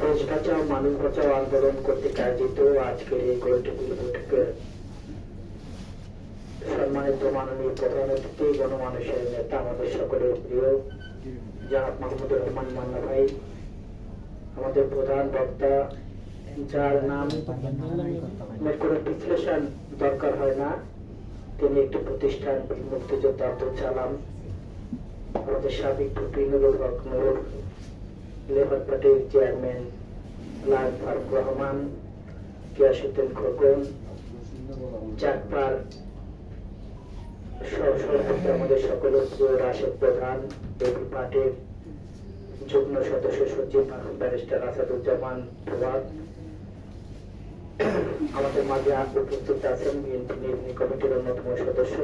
দেশ বাঁচাও, মানুষ বাঁচাও, আন্দোলন কর্তৃক আয়োজিত আজকের এই গোলটেবিল বৈঠকের সম্মানিত মাননীয় প্রধান অতিথি, গণমানুষের নেতা, আমাদের সকলের প্রিয় জাহাদ মাহমুদুর রহমান মান্না ভাই। আমাদের প্রধান বক্তা, যার নাম কোনো বিশ্লেষণ দরকার হয় না, তিনি একটি প্রতিষ্ঠান মুক্তিযোদ্ধা আব্দুল আমাদের সাবেক নুরুল হক লেবার পার্টির চেয়ারম্যান লাল ফারুক রহমান গিয়াসুদ্দিন খোকন, চাকপার সহ সভাপতি আমাদের প্রিয় রাশেদ প্রধান এবি পার্টির যুগ্ম সদস্য সচিব ব্যারিস্টার আসাদুজ্জামান ফুয়াদ। আমাদের মাঝে উপস্থিত আছেন বিএনপি নির্বাহী কমিটির অন্যতম সদস্য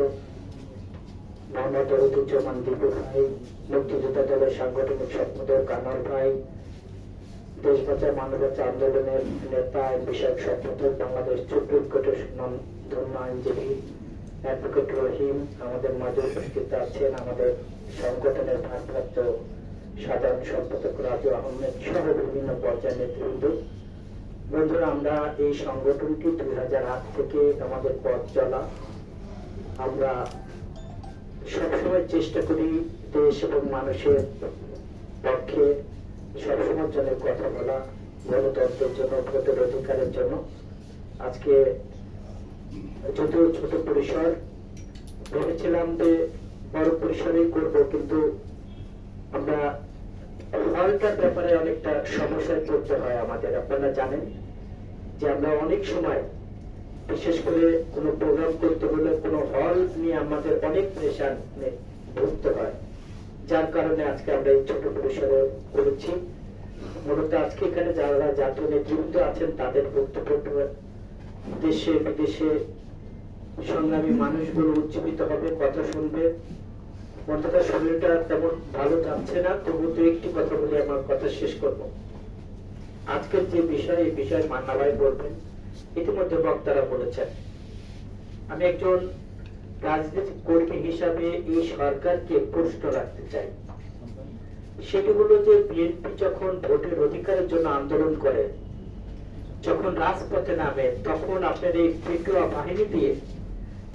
মোহাম্মদ রতুজ্জামান দীপু ভাই মুক্তিযোদ্ধা দলের সাংগঠনিক সম্পাদক কামাল ভাই দেশ বাঁচা মানব বাঁচা আন্দোলনের নেতা বিষয়ক সম্পাদক বাংলাদেশ সুপ্রিম কোর্টের ধন্য আইনজীবী অ্যাডভোকেট রহিম আমাদের মাঝে উপস্থিত আছেন। আমাদের সংগঠনের ভারপ্রাপ্ত সাধারণ সম্পাদক রাজু আহমেদ সহ বিভিন্ন পর্যায়ের নেতৃবৃন্দ। বন্ধুরা, আমরা এই সংগঠনটি দুই হাজার আট থেকে আমাদের পথ চলা। আমরা সবসময় চেষ্টা করি দেশ এবং মানুষের পক্ষে সবসময় জন্য কথা বলা, গণতন্ত্রের জন্য, ভোটের অধিকারের জন্য। আজকে যদিও ছোট পরিসর, ভেবেছিলাম যে বড় পরিসরেই করব, কিন্তু আমরা হলটার ব্যাপারে অনেকটা সমস্যায় পড়তে হয় আমাদের, আপনারা জানেন যে আমরা অনেক সময় বিশেষ করে কোনো প্রোগ্রাম করতে হলে কোনো হল নিয়ে আমাদের অনেক প্রেশার ভুগতে হয়। যার কারণে আজকে আমরা এই ছোট পরিসরে করেছি। মূলত আজকে এখানে যারা জাতীয় নেতৃত্ব আছেন, তাদের বক্তব্য দেশে, বিদেশে সংগ্রামী মানুষগুলো উজ্জীবিত হবে, কথা শুনবে। অন্তত শরীরটা তেমন ভালো যাচ্ছে না তবু তো একটি কথা বলে আমার কথা শেষ করব। আজকের যে বিষয়, এই বিষয়ে মান্না ভাই বলবেন। ইতিমধ্যে বক্তারা বলেছেন, আমি একজন রাজনৈতিক কর্মী হিসাবে এই সরকারকে প্রশ্ন রাখতে চাই। সেটি হলো যে বিএনপি যখন ভোটের অধিকারের জন্য আন্দোলন করে, যখন রাজপথে নামে, তখন আপনার এই পেটুয়া বাহিনী দিয়ে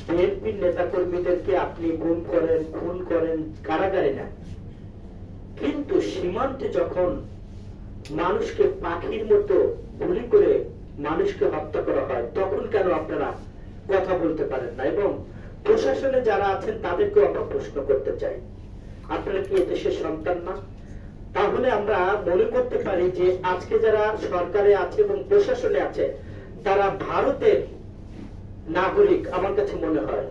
বিএনপির নেতা কর্মীদেরকে আপনি গুম করেন, খুন করেন, কারাগারে না কিন্তু সীমান্তে যখন মানুষকে পাখির মতো গুলি করে মানুষকে হত্যা করা হয়, তখন কেন আপনারা কথা বলতে পারেন না? এবং প্রশাসনে যারা আছেন, তাদেরকেও আমরা প্রশ্ন করতে চাই। আপনারা কি এদেশের সন্তান না? তাহলে আমরা মনে করতে পারি যে আজকে যারা সরকারে আছে এবং প্রশাসনে আছে, তারা ভারতের নাগরিক আমার কাছে মনে হয়।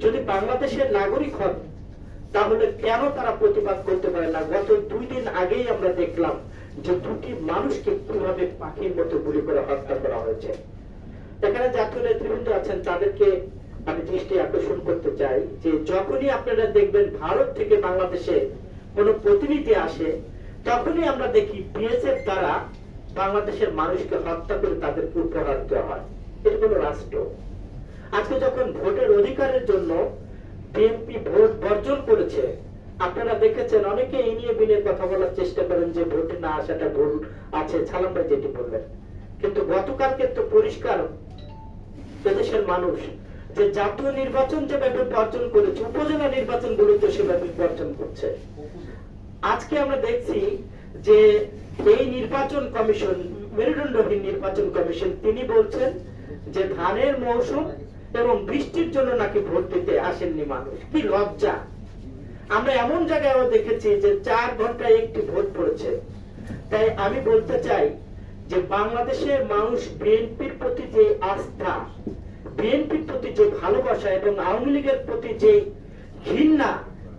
যদি বাংলাদেশের নাগরিক হন, তাহলে কেন তারা প্রতিবাদ করতে পারে না? গত দুই দিন আগেই আমরা দেখলাম যে দুটি মানুষকে কীভাবে পাখির মতো গুলি করে হত্যা করা হয়েছে। এখানে জাতীয় নেতৃবৃন্দ আছেন, তাদেরকে আমি দৃষ্টি আকর্ষণ করতে চাই যে যখনই আপনারা দেখবেন ভারত থেকে বাংলাদেশে কোনো প্রতিনিধি আসে, তখনই আমরা দেখি বিএসএফ দ্বারা বাংলাদেশের মানুষকে হত্যা করে তাদেরকে উপহার দেওয়া হয়। এটা কোনো রাষ্ট্র। আজকে যখন ভোটের অধিকারের জন্য বিএনপি ভোট বর্জন করেছে আপনারা দেখেছেন অনেকে এই নিয়ে বিনে কথা বলার চেষ্টা করেন যে ভোটে না আসাটা ভুল আছে ছালাম ভাই যেটি বললেন কিন্তু গতকালকে তো পরিষ্কার দেশের মানুষ যে জাতীয় নির্বাচন যেভাবে বর্জন করেছে, উপজেলা নির্বাচনগুলো তো সেভাবে বর্জন করছে। আজকে আমরা দেখছি যে এই নির্বাচন কমিশন, মেরুদণ্ডহীন নির্বাচন কমিশন, তিনি বলছেন যে ধানের মৌসুম এবং বৃষ্টির জন্য নাকি ভোট দিতে আসেননি মানুষ। কি লজ্জা! আমরা এমন জায়গায়ও দেখেছি যে চার ঘন্টায় একটি ভোট পড়েছে। তাই আমি বলতে চাই যে বাংলাদেশের মানুষ বিএনপির প্রতি যে আস্থা, বিএনপির প্রতি যে ভালোবাসা এবং আওয়ামী লীগের প্রতি যে ঘৃণা,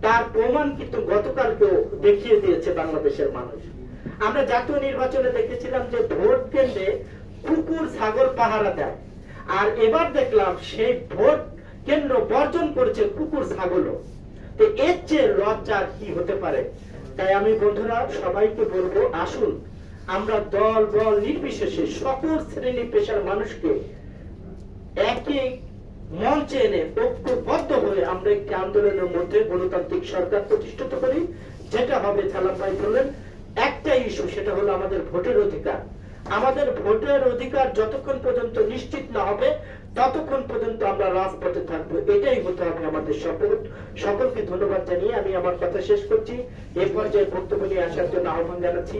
তার প্রমাণ কিন্তু গতকালকেও দেখিয়ে দিয়েছে বাংলাদেশের মানুষ। আমরা জাতীয় নির্বাচনে দেখেছিলাম যে ভোট কেন্দ্রে কুকুর, ছাগল পাহারা দেয়। আর এবার দেখলাম সেই ভোট কেন্দ্র বর্জন করেছে কুকুর, ছাগলও। তো এর চেয়ে লজ্জা কি হতে পারে? তাই আমি বন্ধুরা, সবাইকে বলব, আসুন, আমরা দল, বল, নির্বিশেষে সকল শ্রেণি পেশার মানুষকে একই মঞ্চে এনে ঐক্যবদ্ধ হয়ে আমরা একটি আন্দোলনের মধ্যে গণতান্ত্রিক সরকার প্রতিষ্ঠিত করি। যেটা হবে ভাই বললেন, একটাই ইস্যু সেটা হলো আমাদের ভোটের অধিকার। আমাদের ভোটের অধিকার যতক্ষণ পর্যন্ত নিশ্চিত না হবে, ততক্ষণ পর্যন্ত আমরা রাজপথে থাকব। এটাই হতে হবে আমাদের শপথ। সকলকে ধন্যবাদ জানিয়ে আমি আমার কথা শেষ করছি। এ পর্যায়ে বক্তব্য নিয়ে আসার জন্য আহ্বান জানাচ্ছি।